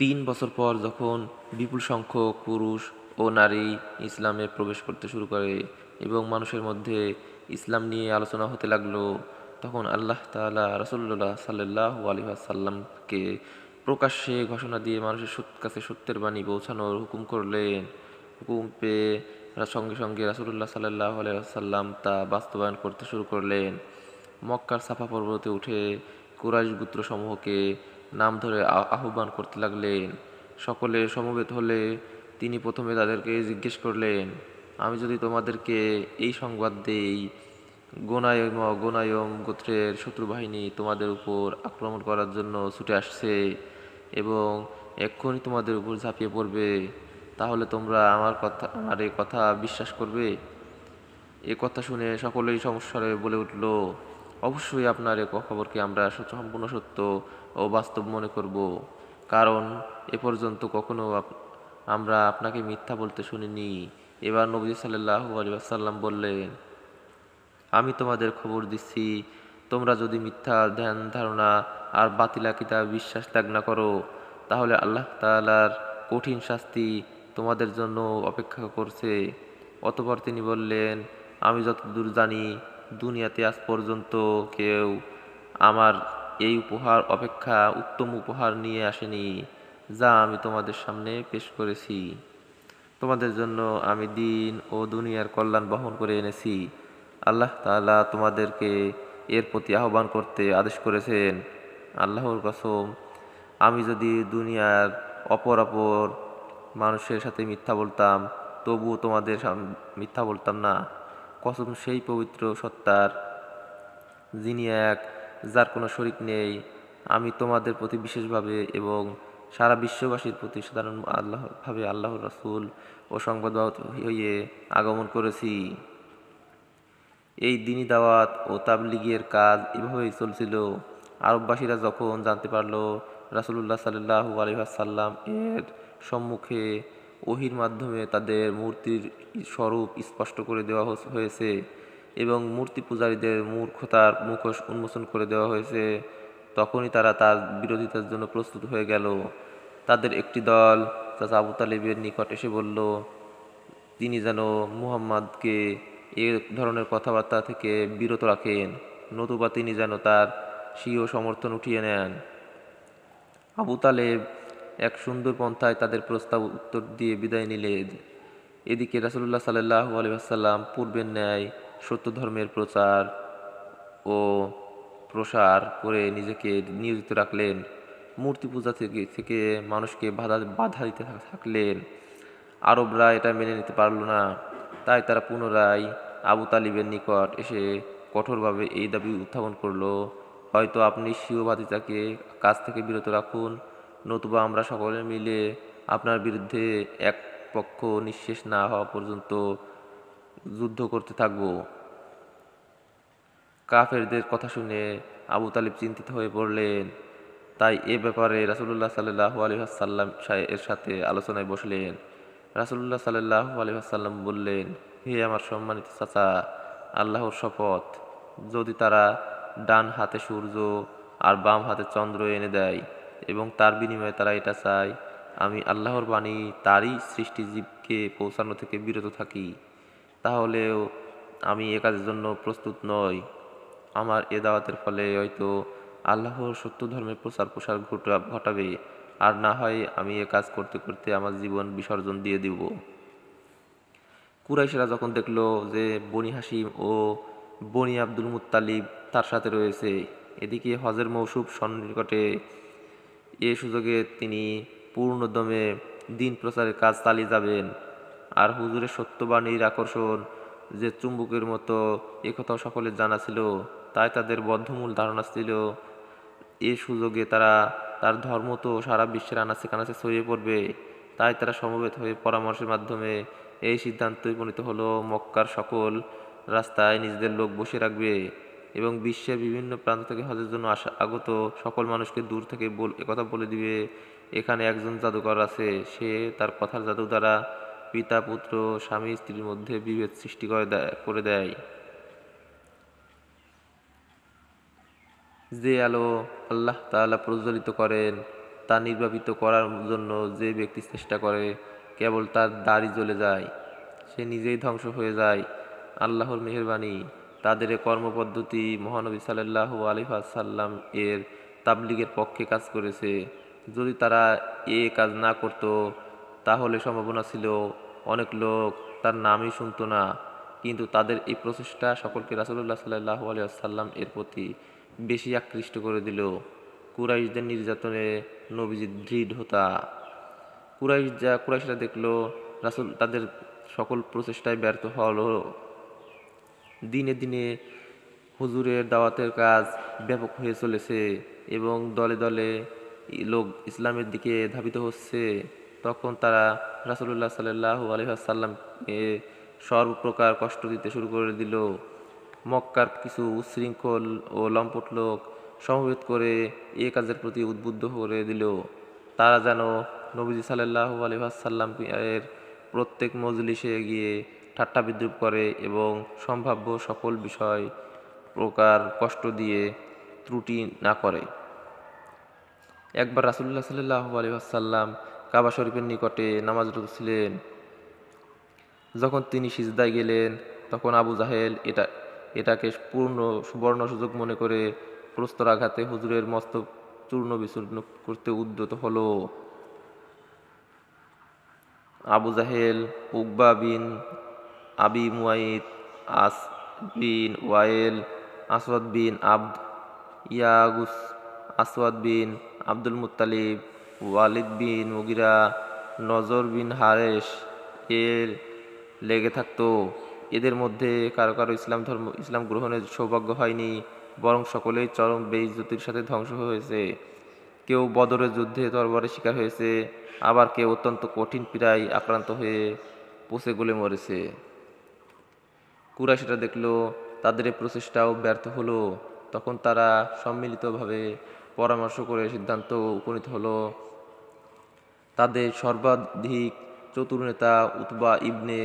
তিন বছর পর যখন বিপুল সংখ্যক পুরুষ ও নারী ইসলামে প্রবেশ করতে শুরু করে এবং মানুষের মধ্যে ইসলাম নিয়ে আলোচনা হতে লাগল, তখন আল্লাহ তাআলা রসুল্লাহ সাল্লাহ আলহাসাল্লামকে প্রকাশ্যে ঘোষণা দিয়ে মানুষের কাছে সত্যের বাণী পৌঁছানোর হুকুম করলেন। হুকুম পেয়ে সঙ্গে সঙ্গে রাসুল্লাহ সাল্লাহ আলাইসাল্লাম তা বাস্তবায়ন করতে শুরু করলেন। মক্কার সাফা পর্বতে উঠে কুরাইশ গোত্র সমূহকে নাম ধরে আহ্বান করতে লাগলেন। সকলে সমবেত হলে তিনি প্রথমে তাদেরকে জিজ্ঞেস করলেন, আমি যদি তোমাদেরকে এই সংবাদ দেই, গোনায়ম গোনায়ম গোত্রের শত্রু বাহিনী তোমাদের উপর আক্রমণ করার জন্য ছুটে আসছে এবং এক্ষুনি তোমাদের উপর ঝাঁপিয়ে পড়বে, তাহলে তোমরা আমার কথা, আমার এই কথা বিশ্বাস করবে? এ কথা শুনে সকলেই সমস্যারে বলে উঠল অবশ্যই আপনার এ খবরকে আমরা সম্পূর্ণ সত্য ও বাস্তব মনে করব। কারণ এ পর্যন্ত কখনো আমরা আপনাকে মিথ্যা বলতে শুনিনি। এবার নবী সাল্লাহ আলী আসাল্লাম বললেন, আমি তোমাদের খবর দিচ্ছি। তোমরা যদি মিথ্যা ধ্যান ধারণা আর বাতিলা কিতাব বিশ্বাস ত্যাগ না করো, তাহলে আল্লাহ তাআলার কঠিন শাস্তি তোমাদের জন্য অপেক্ষা করছে। অতপর তিনি বললেন, আমি যতদূর জানি দুনিয়াতে আজ পর্যন্ত কেউ আমার এই উপহার অপেক্ষা উত্তম উপহার নিয়ে আসেনি, যা আমি তোমাদের সামনে পেশ করেছি। তোমাদের জন্য আমি দিন ও দুনিয়ার কল্যাণ বহন করে এনেছি। আল্লাহ তাআলা তোমাদেরকে এর প্রতি আহ্বান করতে আদেশ করেছেন। আল্লাহর কসম, আমি যদি দুনিয়ার অপর অপর মানুষের সাথে মিথ্যা বলতাম, তবুও তোমাদের মিথ্যা বলতাম না। কসম সেই পবিত্র সত্তার, যিনি এক, যার কোনো শরিক নেই, আমি তোমাদের প্রতি বিশেষভাবে এবং সারা বিশ্ববাসীর প্রতি সাধারণ আল্লাহভাবে আল্লাহর রাসূল ও সংবাদবাহক হয়ে আগমন করেছি। এই দিনী দাওয়াত ও তাবলিগের কাজ এভাবেই চলছিল। আরববাসীরা যখন জানতে পারল রাসূলুল্লাহ সাল্লাল্লাহু আলাইহি ওয়াসাল্লাম এর সম্মুখে ওহির মাধ্যমে তাদের মূর্তির স্বরূপ স্পষ্ট করে দেওয়া হয়েছে এবং মূর্তি পূজারীদের মূর্খতার মুখোশ উন্মোচন করে দেওয়া হয়েছে। তখনই তারা তার বিরোধিতার জন্য প্রস্তুত হয়ে গেল। তাদের একটি দল চাচা আবু তালেবের নিকট এসে বলল, তিনি যেন মুহাম্মাদকে এ ধরনের কথাবার্তা থেকে বিরত রাখেন। নতুবা তিনি যেন তার স্বীয় সমর্থন উঠিয়ে নেন। আবু তালেব এক সুন্দর পন্থায় তাদের প্রস্তাব উত্তর দিয়ে বিদায় নিলেন এদিকে রাসূলুল্লাহ সাল্লাহ আলাইহি ওয়াসাল্লাম পূর্বের ন্যায় সত্য ধর্মের প্রচার ও প্রসার করে নিজেকে নিয়োজিত রাখলেন। মূর্তি পূজা থেকে থেকে মানুষকে বাধা বাধা দিতে থাক- থাকলেন। আরবরা এটা মেনে নিতে পারল না। তাই তারা পুনরায় আবু তালিবের নিকট এসে কঠোরভাবে এই দাবি উত্থাপন করল। হয়তো আপনি স্বীয় ভাতিজাকে কাজ থেকে বিরত রাখুন নতুবা আমরা সকলে মিলে আপনার বিরুদ্ধে এক পক্ষ নিঃশেষ না হওয়া পর্যন্ত যুদ্ধ করতে থাকব। কাফেরদের কথা শুনে আবু তালিব চিন্তিত হয়ে পড়লেন। তাই এ ব্যাপারে রাসূলুল্লাহ সাল্লাল্লাহু আলাইহি ওয়াসাল্লাম এর সাথে আলোচনায় বসলেন। রাসূলুল্লাহ সাল্লাল্লাহু আলাইহি ওয়াসাল্লাম বললেন, হে আমার সম্মানিত চাচা, আল্লাহর শপথ। যদি তারা ডান হাতে সূর্য আর বাম হাতে চন্দ্র এনে দেয় এবং তার বিনিময়ে তারা এটা চায়। আমি আল্লাহর বাণী তারই সৃষ্টি জীবকে পৌঁছানো থেকে বিরত থাকি। তাহলেও আমি এ কাজের জন্য প্রস্তুত নই। আমার এ দাওয়াতের ফলে হয়তো আল্লাহর সত্য ধর্মের প্রচার প্রসার ঘটা, ঘটাবে। আর না হয় আমি এ কাজ করতে করতে আমার জীবন বিসর্জন দিয়ে দিব। কুরাইশেরা যখন দেখল যে বনি হাসিম ও বনি আব্দুল মুত্তালিব তার সাথে রয়েছে, এদিকে হজের মৌসুম সন্নিকটে এ সুযোগে তিনি পূর্ণদমে দিন প্রচারের কাজ চালিয়ে যাবেন। আর হুজুরের সত্যবাণীর আকর্ষণ যে চুম্বকের মতো একথাও সকলের জানা ছিল, তাই তাদের বদ্ধমূল ধারণা ছিল, এ সুযোগে তারা তার ধর্ম তো সারা বিশ্বের আনাচে কানাচে ছড়িয়ে পড়বে, তাই তারা সমবেত হয়ে পরামর্শের মাধ্যমে এই সিদ্ধান্তে উপনীত হলো মক্কার সকল রাস্তায় নিজেদের লোক বসে রাখবে। এবং বিশ্বের বিভিন্ন প্রান্ত থেকে হজের জন্য আসা আগত সকল মানুষকে দূর থেকে বল একথা বলে দিবে, এখানে একজন জাদুকর আছে, সে তার কথার জাদু দ্বারা পিতা, পুত্র, স্বামী, স্ত্রীর মধ্যে বিভেদ সৃষ্টি করে দেয় করে দেয়। যে আলো আল্লাহ তাআলা প্রজ্বলিত করেন, তা নির্বাপিত করার জন্য যে ব্যক্তি চেষ্টা করে, কেবল তার দাড়ি জ্বলে যায়। সে নিজেই ধ্বংস হয়ে যায়। আল্লাহর মেহরবানি। তাদের কর্মপদ্ধতি মহানবী সাল্লাহ আলিহাসাল্লাম এর তাবলিগের পক্ষে কাজ করেছে। যদি তারা এ কাজ না করত, তাহলে সম্ভাবনা ছিল অনেক লোক তার নামই শুনতো না। কিন্তু তাদের এই প্রচেষ্টা সকলকে রাসুল্লাহ সাল্লাহ আলিয়াল্লাম এর প্রতি বেশি আকৃষ্ট করে দিল। কুরাইশদের নির্যাতনে নবীজির দৃঢ়তা কুরাইশ যা কুরাইশরা দেখল রাসুল, তাদের সকল প্রচেষ্টায় ব্যর্থ হলো দিনে দিনে হুজুরের দাওয়াতের কাজ ব্যাপক হয়ে চলেছে এবং দলে দলে লোক ইসলামের দিকে ধাবিত হচ্ছে। তখন তারা রাসুল্লাহ সাল্লাহ আলহাসাল্লামকে সর্বপ্রকার কষ্ট দিতে শুরু করে দিল। মক্কার কিছু উচ্ছৃঙ্খল ও লম্পট লোক সমবেত করে এ কাজের প্রতি উদ্বুদ্ধ করে দিল। তারা যেন নবীজি সাল্লাহ আলহাসাল্লাম এর প্রত্যেক মজলিসে গিয়ে ঠাট্টা বিদ্রুপ করে এবং সম্ভাব্য সকল বিষয় প্রকার কষ্ট দিয়ে ত্রুটি না করে। একবার রাসুল্লাহ সাল্লাহ আলহাসাল্লাম কাবা শরীফের নিকটে নামাজরত ছিলেন। যখন তিনি সিজদায় গেলেন, তখন আবু জাহেল এটা, এটাকে পূর্ণ সুবর্ণ সুযোগ মনে করে প্রস্তর আঘাতে হুজুরের মস্তক চূর্ণ বিচূর্ণ করতে উদ্যত হলো। Abu Jahl Uqba bin Abi Muait As bin Wail, Aswad bin Abd, ইয়াগুস, Aswad bin Abdul Muttalib, Walid bin Mughira, Nazar bin Hares এর লেগে থাকতো। এদের মধ্যে কারও কারও ইসলাম ধর্ম, ইসলাম গ্রহণের সৌভাগ্য হয়নি, বরং সকলেই চরম বেইজ্জতির সাথে ধ্বংস হয়েছে। কেউ বদরের যুদ্ধে তরবারে শিকার হয়েছে, আবার কেউ অত্যন্ত কঠিন পীড়ায় আক্রান্ত হয়ে পচে গলে মরেছে। কুরাইশরা দেখল, তাদের এই প্রচেষ্টাও ব্যর্থ হলো। তখন তারা সম্মিলিতভাবে পরামর্শ করে সিদ্ধান্ত উপনীত হলো। তাদের সর্বাধিক চতুর নেতা উতবা ইবনে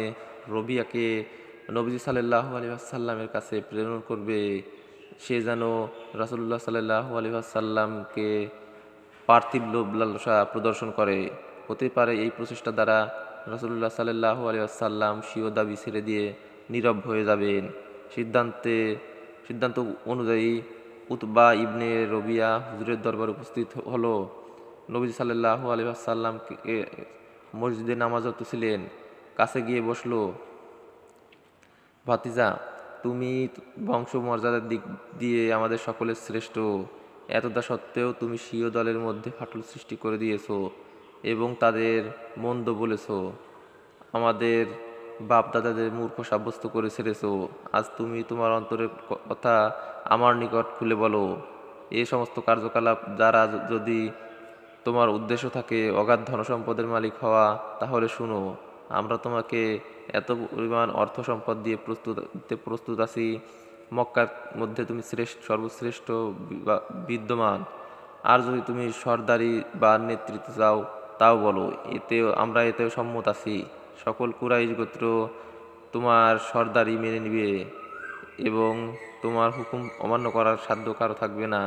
রবিয়াকে নবীজি সাল্লাহ আলী সাল্লামের কাছে প্রেরণ করবে। সে যেন রাসুল্লাহ সাল্লাহ আলী সাল্লামকে পার্থিব লোভ লালসা প্রদর্শন করে। হতে পারে এই প্রচেষ্টা দ্বারা রাসুল্লাহ সাল্লাহ আলী সাল্লাম স্বীয় দাবি ছেড়ে দিয়ে নীরব হয়ে যাবেন। সিদ্ধান্তে, সিদ্ধান্ত অনুযায়ী উতবা ইবনে রবিয়া হুজুরের দরবার উপস্থিত হলো। নবী সাল্লাহ আলী সাল্লামকে মসজিদে নামাজত ছিলেন কাছে গিয়ে বসল। ভাতিজা, তুমি বংশ মর্যাদার দিক দিয়ে আমাদের সকলের শ্রেষ্ঠ। এতটা সত্ত্বেও তুমি স্বীয় দলের মধ্যে ফাটল সৃষ্টি করে দিয়েছ এবং তাদের মন্দ বলেছ। আমাদের বাপ দাদাদের মূর্খ সাব্যস্ত করে ছেড়েছো আজ তুমি তোমার অন্তরের কথা আমার নিকট খুলে বলো। এ সমস্ত কার্যকলাপ দ্বারা যদি তোমার উদ্দেশ্য থাকে অগাধ ধনসম্পদের মালিক হওয়া, তাহলে শুনো, আমরা তোমাকে এত পরিমাণ অর্থ সম্পদ দিয়ে প্রস্তুত প্রস্তুত আছি। মক্কার মধ্যে তুমি শ্রেষ্ঠ, সর্বশ্রেষ্ঠ বিদ্যমান। আর যদি তুমি সর্দারি বা নেতৃত্ব চাও, তাও বলো, এতেও আমরা এতেও সম্মত আছি। সকল কুরাইশ গোত্র তোমার সর্দারি মেনে নিবে এবং তোমার হুকুম অমান্য করার সাধ্য কারও থাকবে না।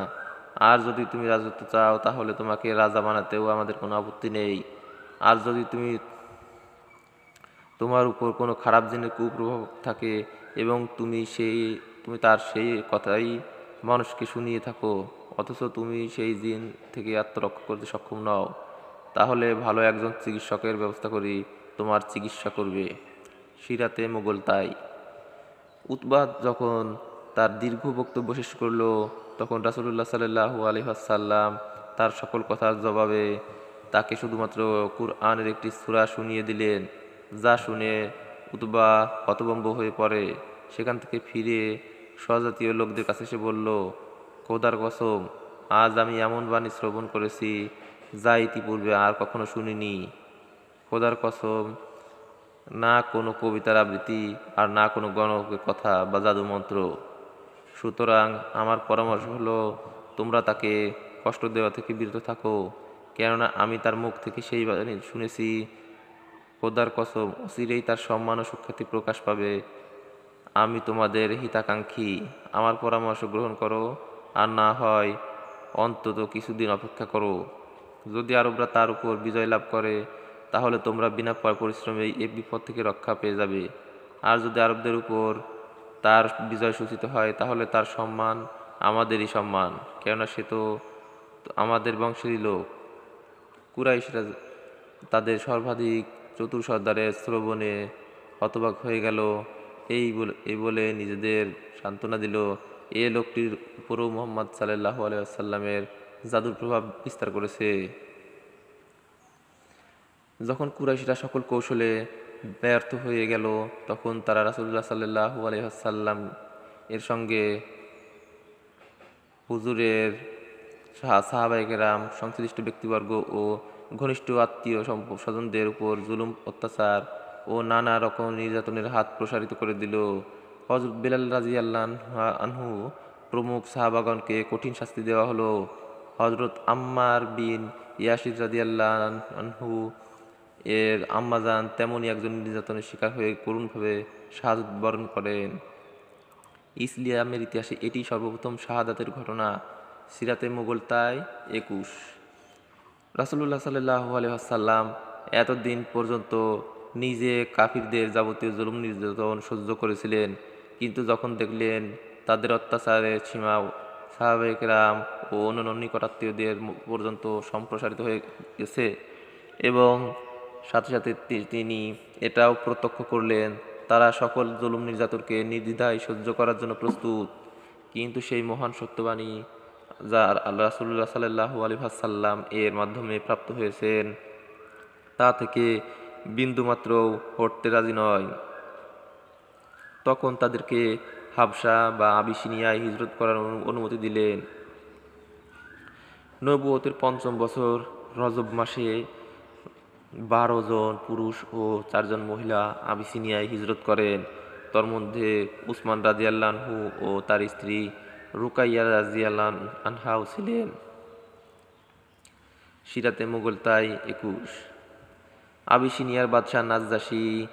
আর যদি তুমি রাজত্ব চাও, তাহলে তোমাকে রাজা বানাতেও আমাদের কোনো আপত্তি নেই। আর যদি তুমি তোমার উপর কোনো খারাপ জিনের কুপ্রভাব থাকে এবং তুমি সেই, তুমি তার সেই কথাই মানুষকে শুনিয়ে থাকো, অথচ তুমি সেই জিন থেকে আত্মরক্ষা করতে সক্ষম নও, তাহলে ভালো একজন চিকিৎসকের ব্যবস্থা করি। তোমার চিকিৎসা করবে। সিরাতে মোগল তাই। উৎবাদ যখন তার দীর্ঘ বক্তব্য শেষ করল, তখন রাসুলুল্লাহ সাল্লাহু আলহাসাল্লাম তার সকল কথার জবাবে তাকে শুধুমাত্র কুরআনের একটি সূরা শুনিয়ে দিলেন, যা শুনে উতবা হতভম্ব হয়ে পড়ে। সেখান থেকে ফিরে স্বজাতীয় লোকদের কাছে এসে বলল কোদার কসম, আজ আমি এমন বাণী শ্রবণ করেছি যা ইতিপূর্বে আর কখনো শুনিনি। খোদার কসম, না কোনো কবিতার আবৃত্তি আর না কোনো গণকের কথা বা জাদু মন্ত্র সুতরাং আমার পরামর্শ হলো, তোমরা তাকে কষ্ট দেওয়া থেকে বিরত থাকো, কেননা আমি তার মুখ থেকে সেই শুনেছি। খোদার কসম, অচিরেই তার সম্মান ও সুখ্যাতি প্রকাশ পাবে। আমি তোমাদের হিতাকাঙ্ক্ষী। আমার পরামর্শ গ্রহণ করো, আর না হয় অন্তত কিছুদিন অপেক্ষা করো। যদি আরবরা তার উপর বিজয় লাভ করে তাহলে তোমরা বিনা পরিশ্রমে এই বিপদ থেকে রক্ষা পেয়ে যাবে। আর যদি আরবদের উপর তার বিজয় সূচিত হয়, তাহলে তার সম্মান আমাদেরই সম্মান, কেননা সে তো আমাদের বংশেরই লোক। কুরাইশরা তাদের সর্বাধিক চতুর সর্দারের শ্রবণে হতবাক হয়ে গেল। এই বলে এই বলে নিজেদের সান্ত্বনা দিল। এ লোকটির উপরও মোহাম্মদ সাল্লাহ আলাইসাল্লামের জাদুর প্রভাব বিস্তার করেছে। যখন কুরাইশরা সকল কৌশলে ব্যর্থ হয়ে গেল, তখন তারা রাসুল্লাহ সাল্লাহ আলহাসাল্লাম এর সঙ্গে হুজুরের সাহাবাহিকেরাম সংশ্লিষ্ট ব্যক্তিবর্গ ও ঘনিষ্ঠ আত্মীয় স্বজনদের উপর জুলুম, অত্যাচার ও নানা রকম নির্যাতনের হাত প্রসারিত করে দিল। হজরত বেলাল রাজি আল্লাহ আনহু প্রমুখ সাহাবাগণকে কঠিন শাস্তি দেওয়া হলো। হজরত আম্মার বিন ইয়াসির রাজি আল্লাহ আনহু এর আম্মাজান তেমনই একজন নির্যাতনের শিকার হয়ে করুণভাবে শাহাদত বরণ করেন। ইসলামের ইতিহাসে এটি সর্বপ্রথম শাহাদাতের ঘটনা, সিরাতে মুঘল তাই একুশ। রাসুল্লাহ সাল্লাহ আলহাসাল্লাম এতদিন পর্যন্ত নিজে কাফিরদের যাবতীয় জুলুম নির্যাতন সহ্য করেছিলেন। কিন্তু যখন দেখলেন তাদের অত্যাচারের সীমা সাহাবেকরাম ও অন্যান্য নিকটাত্মীয়দের পর্যন্ত সম্প্রসারিত হয়ে গেছে এবং সাথে সাথে তিনি এটাও প্রত্যক্ষ করলেন, তারা সকল জুলুম নির্যাতনকে নির্দ্বিধায় সহ্য করার জন্য প্রস্তুত। কিন্তু সেই মহান সত্যবাণী যা আল্লাহ রাসুল্লাহ সাল্লাহু আলী সাল্লাম এর মাধ্যমে প্রাপ্ত হয়েছেন, তা থেকে বিন্দুমাত্র হটতে রাজি নয়। তখন তাদেরকে হাবসা বা আবিসিনিয়ায় হিজরত করার অনুমতি দিলেন। নবুয়তের পঞ্চম বছর রজব মাসে বারো জন পুরুষ ও চারজন মহিলা আবিসিনিয়ায় হিজরত করেন। তার মধ্যে উসমান রাজিয়াল্লাহু ও তার স্ত্রী রুকাইয়া রাজিয়াল্লাহ আনহাও ছিলেন। সিরাতে মুঘল তাই একুশ। আবিসিনিয়ার বাদশাহ নাজদাসী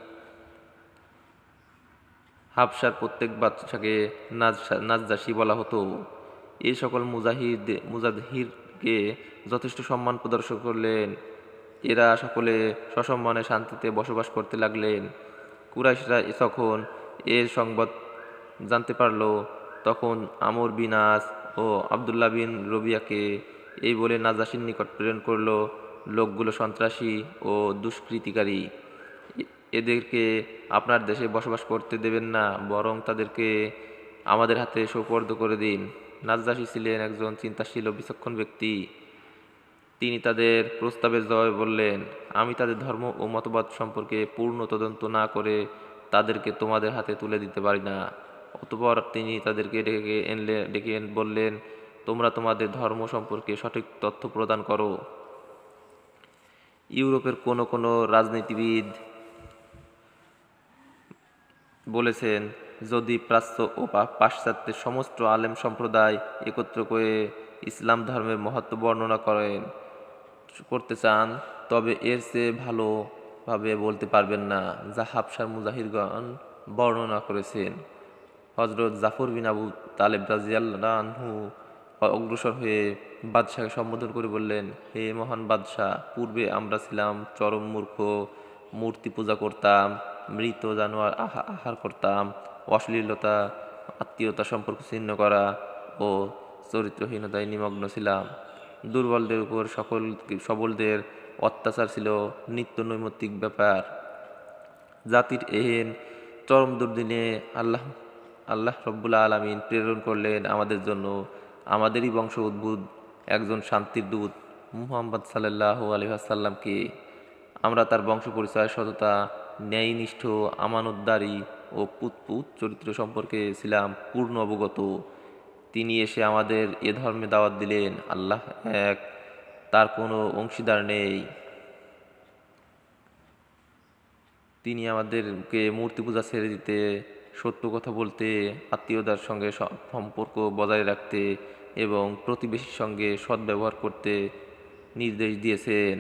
হাবসার প্রত্যেক বাদশাকে নাজ- নাজদাসী বলা হতো। এই সকল মুজাহিদ মুজাহিরকে যথেষ্ট সম্মান প্রদর্শন করলেন। এরা সকলে সসম্মানে শান্তিতে বসবাস করতে লাগলেন। কুরাইশরা তখন এর সংবাদ জানতে পারল, তখন আমর বিন আস ও আবদুল্লাহ বিন রবিয়াকে এই বলে নাজাসির নিকট প্রেরণ করল, লোকগুলো সন্ত্রাসী ও দুষ্কৃতিকারী। এদেরকে আপনার দেশে বসবাস করতে দেবেন না, বরং তাদেরকে আমাদের হাতে সোপর্দ করে দিন। নাজ্জাসী ছিলেন একজন চিন্তাশীল ও বিচক্ষণ ব্যক্তি। তিনি তাদের প্রস্তাবের জবাবে বললেন, আমি তাদের ধর্ম ও মতবাদ সম্পর্কে পূর্ণ তদন্ত না করে তাদেরকে তোমাদের হাতে তুলে দিতে পারি না। অতপর তিনি তাদেরকে ডেকে এনলে, ডেকে বললেন, তোমরা তোমাদের ধর্ম সম্পর্কে সঠিক তথ্য প্রদান করো। ইউরোপের কোনো কোনো রাজনীতিবিদ বলেছেন, যদি প্রাচ্য ও পাশ্চাত্যের সমস্ত আলেম সম্প্রদায় একত্র করে ইসলাম ধর্মের মহত্ব বর্ণনা করেন করতে চান, তবে এর চেয়ে ভালোভাবে বলতে পারবেন না, যা হাফসার মুজাহিরগণ বর্ণনা করেছেন। হজরত জাফর বিন আবু তালেব রাজিয়াল্লাহু অগ্রসর হয়ে বাদশাহকে সম্বোধন করে বললেন, হে মহান বাদশাহ, পূর্বে আমরা ছিলাম চরম মূর্খ, মূর্তি পূজা করতাম, মৃত জানোয়ার আহা, আহার করতাম, অশ্লীলতা, আত্মীয়তা সম্পর্ক ছিন্ন করা ও চরিত্রহীনতায় নিমগ্ন ছিলাম। দুর্বলদের উপর সকল সবলদের অত্যাচার ছিল নিত্য নৈমিত্তিক ব্যাপার। জাতির এহেন চরম দুর্দিনে আল্লাহ আল্লাহ রব্বুল আলমিন প্রেরণ করলেন আমাদের জন্য। আমাদেরই বংশ উদ্ভুত একজন শান্তির দূত মুহাম্মদ সাল্লাহ আলহাসাল্লামকে আমরা তার বংশ পরিচয়, সততা, ন্যায়নিষ্ঠ, আমানতদারি ও পুতপুত চরিত্র সম্পর্কে ছিলাম পূর্ণ অবগত। তিনি এসে আমাদের এ ধর্মে দাওয়াত দিলেন, আল্লাহ এক, তার কোনো অংশীদার নেই। তিনি আমাদেরকে মূর্তি পূজা ছেড়ে দিতে, সত্য কথা বলতে, আত্মীয়তার সঙ্গে সম্পর্ক বজায় রাখতে এবং প্রতিবেশীর সঙ্গে সদ্ব্যবহার করতে নির্দেশ দিয়েছেন।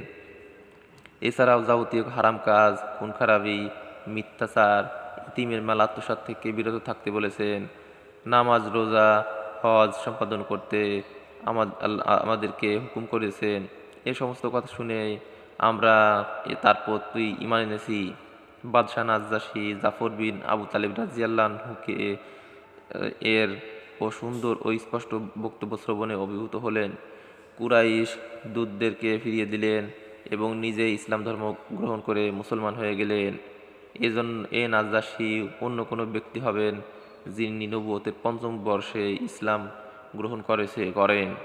এছাড়াও যাবতীয় হারাম কাজ খুন খারাপি মিথ্যাচার, ইতিমের মাল আত্মসাত থেকে বিরত থাকতে বলেছেন। নামাজ, রোজা হজ সম্পাদন করতে আমাদেরকে হুকুম করেছেন। এ সমস্ত কথা শুনে আমরা তার প্রতি ইমান এনেছি। বাদশাহ নাজ্জাসী জাফর বিন আবু তালিব রাজিয়াল্লাহুকে এর ও সুন্দর ও স্পষ্ট বক্তব্য শ্রবণে অভিভূত হলেন। কুরাইশ দূতদেরকে ফিরিয়ে দিলেন এবং নিজে ইসলাম ধর্ম গ্রহণ করে মুসলমান হয়ে গেলেন। এজন্য এ নাজ্জাসী অন্য কোনো ব্যক্তি হবেন যিনি নবুয়তের পঞ্চম বর্ষে ইসলাম গ্রহণ করেছে, করেন।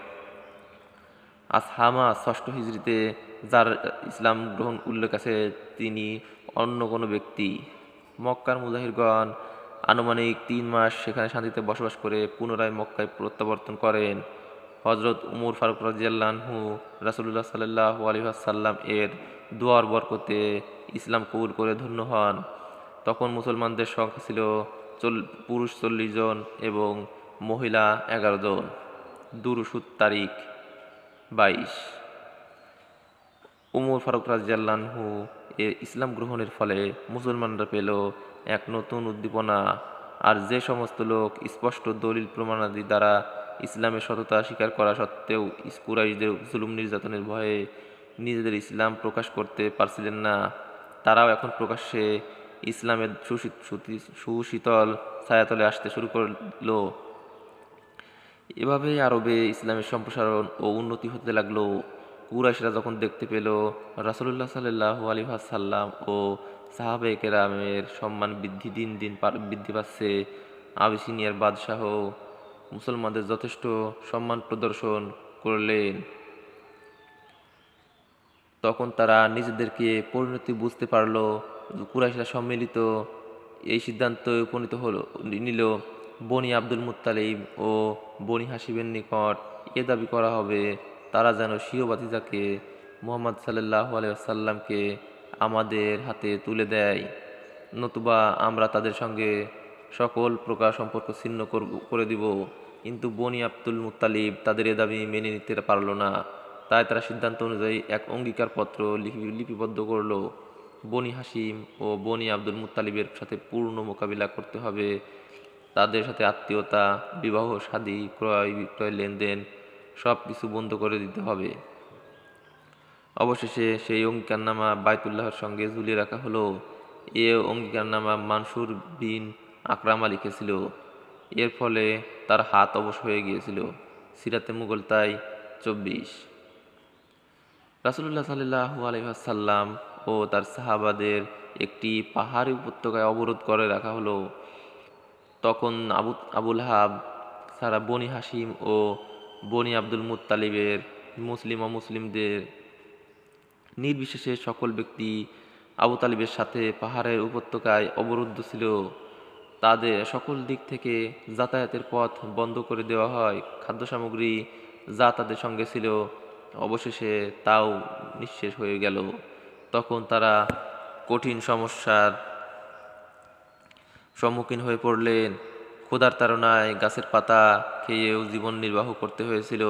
আসহামা, ষষ্ঠ হিজড়িতে যার ইসলাম গ্রহণ উল্লেখ আছে, তিনি অন্য কোনো ব্যক্তি। মক্কার মুজাহিরগণ আনুমানিক তিন মাস সেখানে শান্তিতে বসবাস করে পুনরায় মক্কায় প্রত্যাবর্তন করেন। হজরত উমর ফারুক রাজিয়াল্লাহু রাসুল্লাহ সাল্লাহ আলহাসাল্লাম এর দুয়ার বরকতে ইসলাম কবুল করে ধন্য হন। তখন মুসলমানদের সংখ্যা ছিল পুরুষ চল্লিশ জন এবং মহিলা এগারো জন। দুরুসুদ তারিখ বাইশ। উমর ফারুক রাজিয়াল্লাহু এর ইসলাম গ্রহণের ফলে মুসলমানরা পেল এক নতুন উদ্দীপনা। আর যে সমস্ত লোক স্পষ্ট দলিল প্রমাণাদি দ্বারা ইসলামের সততা স্বীকার করা সত্ত্বেও কুরাইশদের জুলুম নির্যাতনের ভয়ে নিজেদের ইসলাম প্রকাশ করতে পারছিলেন না। তারাও এখন প্রকাশ্যে ইসলামের সুশী- সুশীতল ছায়াতলে আসতে শুরু করল। এভাবে আরবে ইসলামের সম্প্রসারণ ও উন্নতি হতে লাগল। কুরাইশরা যখন দেখতে পেল রাসুলুল্লাহ সাল্লাহ আলী সাল্লাম ও সাহাবে কেরামের সম্মান বৃদ্ধি দিন দিন বৃদ্ধি পাচ্ছে আবিসিনিয়ার বাদশাহ মুসলমানদের যথেষ্ট সম্মান প্রদর্শন করলেন। তখন তারা নিজেদেরকে পরিণতি বুঝতে পারল কুরাইশরা সম্মিলিত এই সিদ্ধান্তে উপনীত হলো নিল বনি আব্দুল মুত্তালিব ও বনি হাসিবের নিকট। এ দাবি করা হবে, তারা যেন স্বীয় বাতিজাকে মোহাম্মদ সাল্লাহ আলাইসাল্লামকে আমাদের হাতে তুলে দেয়। নতুবা আমরা তাদের সঙ্গে সকল প্রকার সম্পর্ক ছিন্ন করে দিব। কিন্তু বনি আব্দুল মুত্তালিব তাদের এ দাবি মেনে নিতে পারল না। তাই তারা সিদ্ধান্ত অনুযায়ী এক অঙ্গীকারপত্র লিপিবদ্ধ করল। বনি হাসিম ও বনি আব্দুল মুত্তালিবের সাথে পূর্ণ মোকাবিলা করতে হবে। তাদের সাথে আত্মীয়তা, বিবাহ, শাদী, ক্রয় বিক্রয় লেনদেন সব কিছু বন্ধ করে দিতে হবে। অবশেষে সেই অঙ্গীকারনামা বায়তুল্লাহর সঙ্গে ঝুলিয়ে রাখা হলো। এ অঙ্গীকারনামা মানসুর বিন আকরামা লিখেছিল এর ফলে তার হাত অবশ হয়ে গিয়েছিল। সিরাতে মুঘল তাই চব্বিশ। রাসুল্লাহ সাল্লাহু আলহাসাল্লাম ও তার সাহাবাদের একটি পাহাড়ি উপত্যকায় অবরোধ করে রাখা হলো। তখন আবু, আবুল হাব, সারা বনি হাসিম ও বনি আব্দুল মুত্তালিবের মুসলিম ও মুসলিমদের নির্বিশেষে সকল ব্যক্তি আবু তালিবের সাথে পাহাড়ের উপত্যকায় অবরুদ্ধ ছিল। তাদের সকল দিক থেকে যাতায়াতের পথ বন্ধ করে দেওয়া হয়। খাদ্য সামগ্রী যা তাদের সঙ্গে ছিল, অবশেষে তাও নিঃশেষ হয়ে গেল। তখন তারা কঠিন সমস্যার সম্মুখীন হয়ে পড়লেন। ক্ষুধার তাড়নায় গাছের পাতা খেয়েও জীবন নির্বাহ করতে হয়েছিল।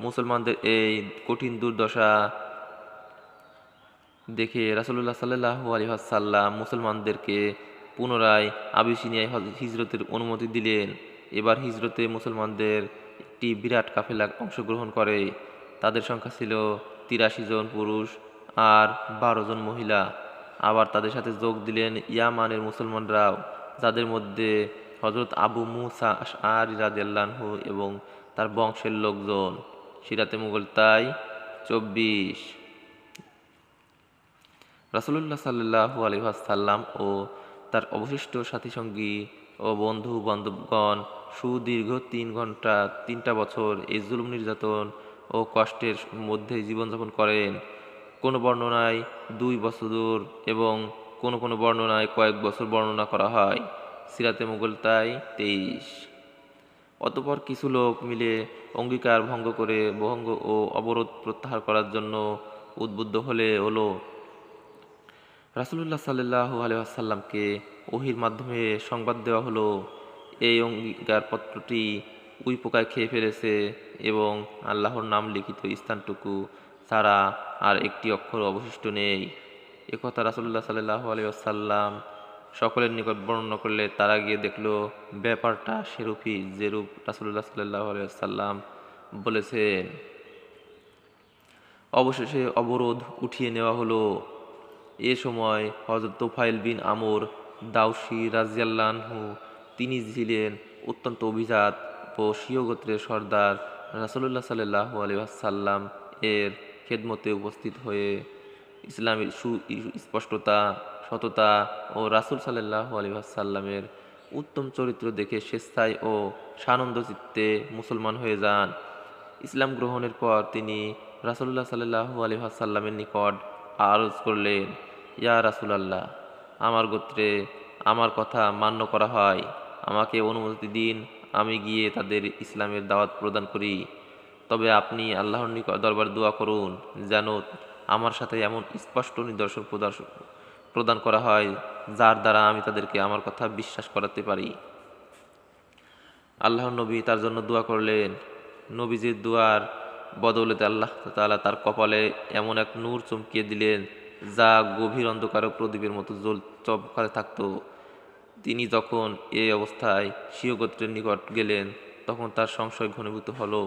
মুসলমানদের এই কঠিন দুর্দশা দেখে রাসুল্লাহ সাল্লাহ আলহাসাল্লাম মুসলমানদেরকে পুনরায় আবিসিনিয়ায় হজ- হিজরতের অনুমতি দিলেন। এবার হিজরতে মুসলমানদের একটি বিরাট কাফেলা অংশগ্রহণ করে। তাদের সংখ্যা ছিল তিরাশি জন পুরুষ আর বারো জন মহিলা। আবার তাদের সাথে যোগ দিলেন ইয়ামানের মুসলমানরাও, যাদের মধ্যে হজরত আবু মুসা আর রাজু এবং তার বংশের লোকজন। সিরাতে মুঘল তাই চব্বিশ। রাসুলুল্লাহ সাল্লাহু আলহাসাল্লাম ও তার অবশিষ্ট সাথী সঙ্গী ও বন্ধু বান্ধবগণ সুদীর্ঘ তিন ঘণ্টা, তিনটা বছর এই জুলুম নির্যাতন ও কষ্টের মধ্যে জীবনযাপন করেন। কোনো বর্ণনায় দুই বছর এবং কোনো কোনো বর্ণনায় কয়েক বছর বর্ণনা করা হয়। সিরাতে মুঘল তাই তেইশ। অতপর কিছু লোক মিলে অঙ্গীকার ভঙ্গ করে ভঙ্গ ও অবরোধ প্রত্যাহার করার জন্য উদ্বুদ্ধ হলে হলো। রাসুলুল্লাহ সাল্লাহ আলহাসাল্লামকে ওহির মাধ্যমে সংবাদ দেওয়া হলো। এই অঙ্গীকারপত্রটি উই পোকায় খেয়ে ফেলেছে এবং আল্লাহর নাম লিখিত স্থানটুকু ছাড়া আর একটি অক্ষর অবশিষ্ট নেই। একথা রাসুল্লাহ সাল্লাহ আলিয়াল্লাম সকলের নিকট বর্ণনা করলে তারা গিয়ে দেখল, ব্যাপারটা সেরূপই যেরূপ রাসুল্লাহ সাল্লাহ আলিয়াল্লাম বলেছেন অবশেষে অবরোধ উঠিয়ে নেওয়া হলো। এ সময় হজরত তোফাইল বিন আমর দাউসি রাজিয়াল্লাহু তিনি ছিলেন অত্যন্ত অভিজাত ও স্বীয় গোত্রের সর্দার রাসুল্লাহ সাল্লাহ আলিয়াসাল্লাম এর খেদমতে উপস্থিত হয়ে ইসলামের সুস্পষ্টতা, সততা ও রাসুল সাল্লাহ আলিহাসাল্লামের উত্তম চরিত্র দেখে স্বেচ্ছায় ও সানন্দ চিত্তে মুসলমান হয়ে যান। ইসলাম গ্রহণের পর তিনি রাসুল্লাহ সাল্লাহ আলিহাসাল্লামের নিকট আরজ করলেন, ইয়া রাসুলাল্লাহ, আমার গোত্রে আমার কথা মান্য করা হয়। আমাকে অনুমতি দিন, আমি গিয়ে তাদের ইসলামের দাওয়াত প্রদান করি। তবে আপনি আল্লাহর নিকট দরবার দোয়া করুন, যেন আমার সাথে এমন স্পষ্ট নিদর্শন প্রদর্শন প্রদান করা হয়, যার দ্বারা আমি তাদেরকে আমার কথা বিশ্বাস করাতে পারি। আল্লাহর নবী তার জন্য দোয়া করলেন। নবীজির দোয়ার বদৌলতে আল্লাহ তালা তার কপালে এমন এক নূর চমকিয়ে দিলেন, যা গভীর অন্ধকার প্রদীপের মতো জল চমকাতে থাকতো। তিনি যখন এই অবস্থায় স্বীয় গোত্রের নিকট গেলেন, তখন তার সংশয় ঘনীভূত হলো।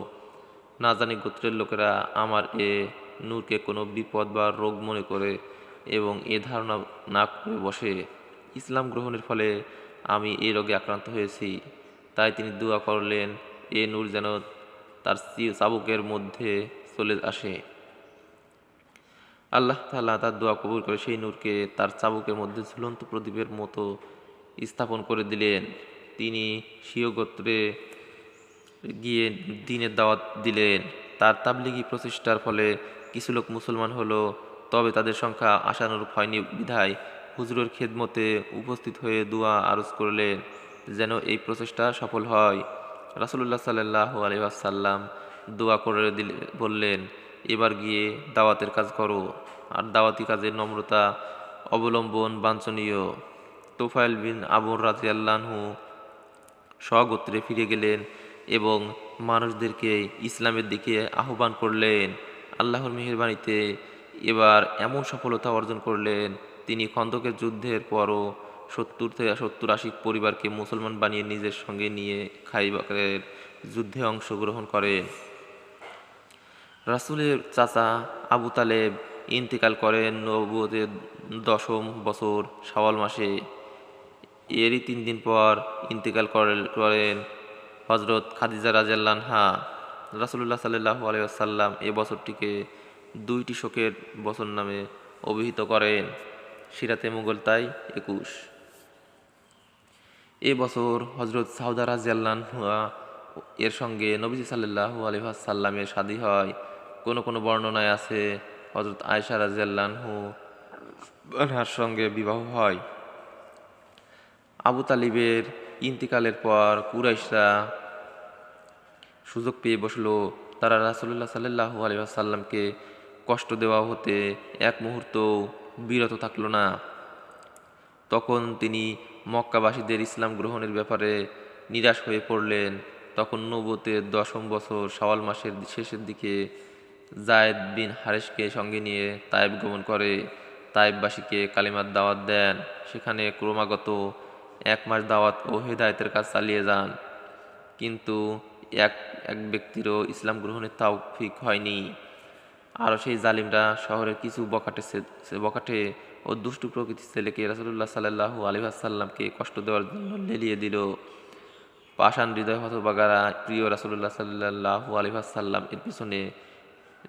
না জানি গোত্রের লোকেরা আমার এ নূরকে কোনো বিপদ বা রোগ মনে করে এবং এ ধারণা না করে বসে। ইসলাম গ্রহণের ফলে আমি এই রোগে আক্রান্ত হয়েছি। তাই তিনি দোয়া করলেন, এ নূর যেন তার চাবুকের মধ্যে চলে আসে। আল্লাহ তাআলা তার দোয়া কবুল করে সেই নূরকে তার চাবুকের মধ্যে ঝুলন্ত প্রদীপের মতো স্থাপন করে দিলেন। তিনি স্বীয় গোত্রে গিয়ে দিনের দাওয়াত দিলেন। তার তাবলিগি প্রচেষ্টার ফলে কিছু লোক মুসলমান হলো, তবে তাদের সংখ্যা আশানুরূপ হয়নি বিধায় হুজুরের খেদমতে উপস্থিত হয়ে দোয়া আরজ করলেন যেন এই প্রচেষ্টা সফল হয়। রাসুলুল্লাহ সাল্লাহ আলহাসাল্লাম দোয়া করে দিলে, বললেন, এবার গিয়ে দাওয়াতের কাজ করো, আর দাওয়াতি কাজের নম্রতা অবলম্বন বাঞ্ছনীয়। তোফাইল বিন আবুর রাজিয়াল্লাহু স্বগোত্রে ফিরে গেলেন। এবং মানুষদেরকে ইসলামের দিকে আহ্বান করলেন। আল্লাহর মেহেরবানিতে এবার এমন সফলতা অর্জন করলেন। তিনি খন্দকের যুদ্ধের পরও সত্তর থেকে সত্তর আশি পরিবারকে মুসলমান বানিয়ে নিজের সঙ্গে নিয়ে খাইবারের যুদ্ধে অংশগ্রহণ করেন। রাসূলের চাচা আবু তালেব ইন্তেকাল করেন নবুয়তের দশম বছর শাওয়াল মাসে। এরই তিন দিন পর ইন্তেকাল করে- করেন হজরত খাদিজা রাজাল্লানহা রাসুল্লাহ সাল্লাহ আলাইসাল্লাম এ বছরটিকে দুইটি শোকের বছর নামে অভিহিত করেন, সিরাতে মুঘল তাই একুশ। এ বছর হজরত সাউদা রাজিয়াল্লাহুয়া এর সঙ্গে নবীজি সাল্লাহু আলহাসাল্লামের শাদী হয়। কোনো কোনো বর্ণনায় আছে হজরত আয়সা রাজিয়াল্লাহু আনহার সঙ্গে বিবাহ হয়। আবু তালিবের ইন্তিকালের পর কুরাইশরা সুযোগ পেয়ে বসল। তারা রাসুল্লাহ সাল্লাহ আলহাসাল্লামকে কষ্ট দেওয়া হতে এক মুহূর্ত বিরত থাকল না। তখন তিনি মক্কাবাসীদের ইসলাম গ্রহণের ব্যাপারে নিরাশ হয়ে পড়লেন। তখন নবতের দশম বছর শাওয়াল মাসের শেষের দিকে জায়েদ বিন হারেসকে সঙ্গে নিয়ে তায়েব গমন করে। তায়েববাসীকে কালিমার দাওয়াত দেন। সেখানে ক্রমাগত এক মাস দাওয়াত ও হেদায়তের কাজ চালিয়ে যান। কিন্তু এক এক ব্যক্তিরও ইসলাম গ্রহণের তৌফিক হয়নি। আরও সেই জালিমরা শহরের কিছু বকাটে বকাটে ও দুষ্টু প্রকৃতির ছেলেকে রাসুল্লাহ সাল্লাহু আলিহাসাল্লামকে কষ্ট দেওয়ার জন্য লেলিয়ে দিল। পাষাণ হৃদয় হতবাগারা প্রিয় রাসুল্লাহ সাল্লাহু আলিহাসাল্লাম এর পিছনে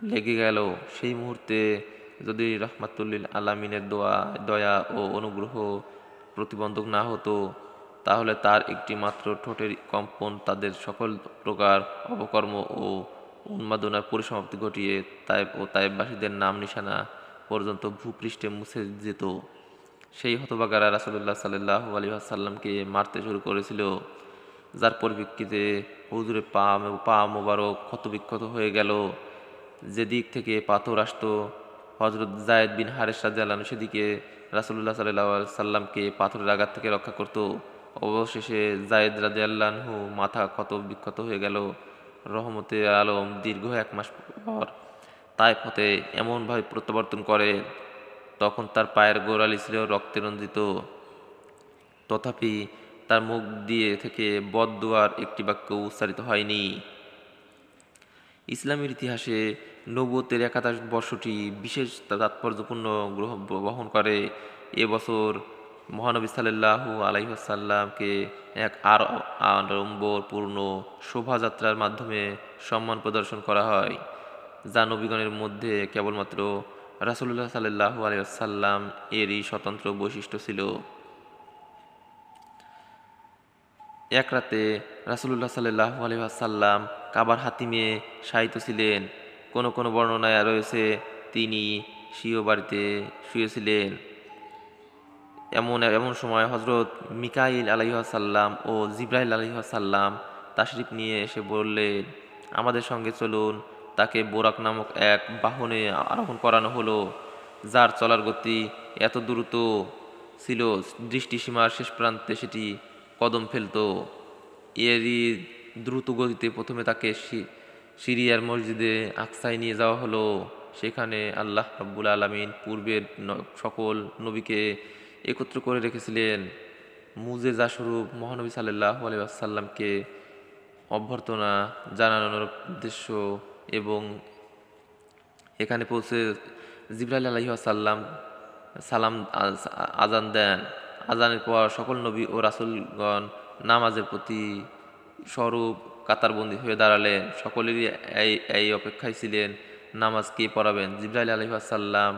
লেগে গেল। সেই মুহূর্তে যদি রহমাতুল্লিল আলামিনের দোয়া, দয়া ও অনুগ্রহ প্রতিবন্ধক না হতো, তাহলে তার একটি মাত্র ঠোঁটের কম্পন তাদের সকল প্রকার অপকর্ম ও উন্মাদনার পরিসমাপ্তি ঘটিয়ে তাইব ও তাইববাসীদের নাম নিশানা পর্যন্ত ভূপৃষ্ঠে মুছে যেত। সেই হতবাগারা রাসুল্লাহ সাল্লাহ আলী আসাল্লামকে মারতে শুরু করেছিল, যার পরিপ্রেক্ষিতে হুজুরের পা পা মোবারক ক্ষতবিক্ষত হয়ে গেল। যেদিক থেকে পাথর আসতো হজরত জায়দ বিন হারেস রাজিয়াল্লাহ সেদিকে রাসুল্লাহ সাল্লাহ সাল্লামকে পাথরের আঘাত থেকে রক্ষা করত। অবশেষে জায়েদ রাজিয়াল্লাহু মাথা ক্ষত বিক্ষত হয়ে গেল। রহমতে আলম দীর্ঘ এক মাস পর তাই ফতে এমনভাবে প্রত্যাবর্তন করে, তখন তার পায়ের গোড়ালি ছিল রক্তে রঞ্জিত। তথাপি তার মুখ দিয়ে থেকে বদদুয়ার একটি বাক্য উচ্চারিত হয়নি। ইসলামের ইতিহাসে নব্বতের একাদশ বর্ষটি বিশেষ তাৎপর্যপূর্ণ গ্রহ বহন করে। এবছর মহানবী সাল্লাল্লাহু আলাইসাল্লামকে এক আর আড়ম্বরপূর্ণ শোভাযাত্রার মাধ্যমে সম্মান প্রদর্শন করা হয়, যা নবীগণের মধ্যে কেবলমাত্র রাসুল্লাহ সাল্লাহু আলাইসাল্লাম এরই স্বতন্ত্র বৈশিষ্ট্য ছিল। এক রাতে রাসুল্লাহ সাল্লাহ আলহাসাল্লাম কাবার হাতিমে শায়িত ছিলেন। কোনো কোনো বর্ণনায় রয়েছে, তিনি স্বীয় বাড়িতে শুয়েছিলেন। এমন এমন সময় হজরত মিকাইল আলহাসাল্লাম ও জিব্রাইল আলহাসাল্লাম তাশরিফ নিয়ে এসে বললেন, আমাদের সঙ্গে চলুন। তাকে বোরাক নামক এক বাহনে আরোহণ করানো হলো, যার চলার গতি এত দ্রুত ছিল, দৃষ্টিসীমার শেষ প্রান্তে সেটি কদম ফেলত। এরই দ্রুত গতিতে প্রথমে তাকে সিরিয়ার মসজিদে আকসায় নিয়ে যাওয়া হলো। সেখানে আল্লাহ রাব্বুল আলমিন পূর্বের সকল নবীকে একত্র করে রেখেছিলেন। মুজেজা স্বরূপ মহানবী সাল্লাহ আলাইসাল্লামকে অভ্যর্থনা জানানোর উদ্দেশ্য এবং এখানে পৌঁছে জিব্রাইল আলহি আসাল্লাম সালাম আজান দেন। আজানের পর সকল নবী ও রাসুলগণ নামাজের প্রতি স্বরূপ কাতারবন্দি হয়ে দাঁড়ালেন। সকলেরই এই এই অপেক্ষায় ছিলেন। নামাজ কে পড়াবেন? জিব্রাইল আলহি আসাল্লাম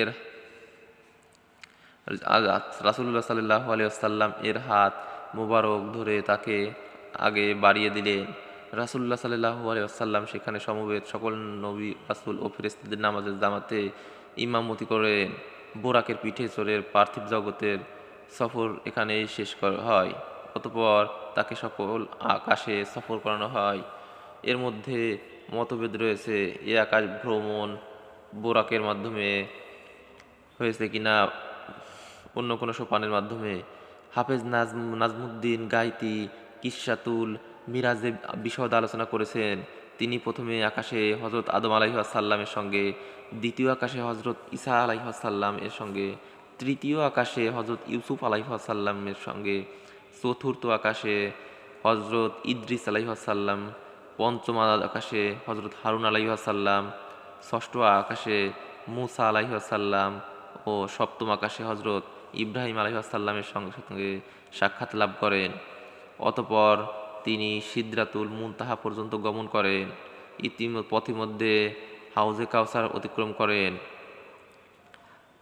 এর রাসুল্লাহ সাল্লাহ আলিয়াল্লাম এর হাত মোবারক ধরে তাকে আগে বাড়িয়ে দিলেন। রাসুল্লাহ সাল্লাহ আলিয়াল্লাম সেখানে সমবেত সকল নবী, রাসুল ও ফেরেস্তাদের নামাজের জামাতে ইমামতি করেন। বোরাকের পিঠে চড়ের পার্থিব জগতের সফর এখানেই শেষ হয়। অতপর তাকে সকল আকাশে সফর করানো হয়। এর মধ্যে মতভেদ রয়েছে এ আকাশ ভ্রমণ বোরাকের মাধ্যমে হয়েছে কিনা, অন্য কোনো সোপানের মাধ্যমে। হাফেজ নাজম, নাজমুদ্দিন গাইতি কিসাতুল মিরাজে বিশদ আলোচনা করেছেন। তিনি প্রথমে আকাশে হজরত আদম আলাইসাল্লামের সঙ্গে, দ্বিতীয় আকাশে হজরত ইসা আলাইসাল্লাম এর সঙ্গে, তৃতীয় আকাশে হজরত ইউসুফ আলাইসাল্লামের সঙ্গে চতুর্থ আকাশে হজরত ইদ্রিস আলাইসাল্লাম পঞ্চম আকাশে হজরত হারুন আলাইসাল্লাম ষষ্ঠ আকাশে মুসা আলাইসাল্লাম ও সপ্তম আকাশে হজরত ইব্রাহিম আলহাসাল্লামের সঙ্গে সঙ্গে সাক্ষাৎ লাভ করেন। অতপর তিনি সিদ্রাতুল মুনতাহা পর্যন্ত গমন করেন। ইতিম পথিমধ্যে হাউজে কাউসার অতিক্রম করেন।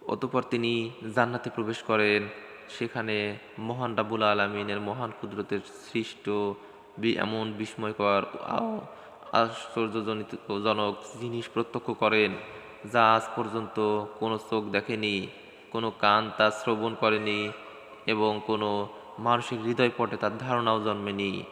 অতপর তিনি জান্নাতে প্রবেশ করেন। সেখানে মহান রাবুল আলমিনের মহান কুদরতের সৃষ্ট এমন বিস্ময়কর আ- আশ্চর্যজনিত জনক জিনিস প্রত্যক্ষ করেন, যা আজ পর্যন্ত কোনো চোখ দেখেনি, কোনো কান তা শ্রবণ করেনি এবং কোনো মানুষের হৃদয় পটে তার ধারণাও জন্মেনি।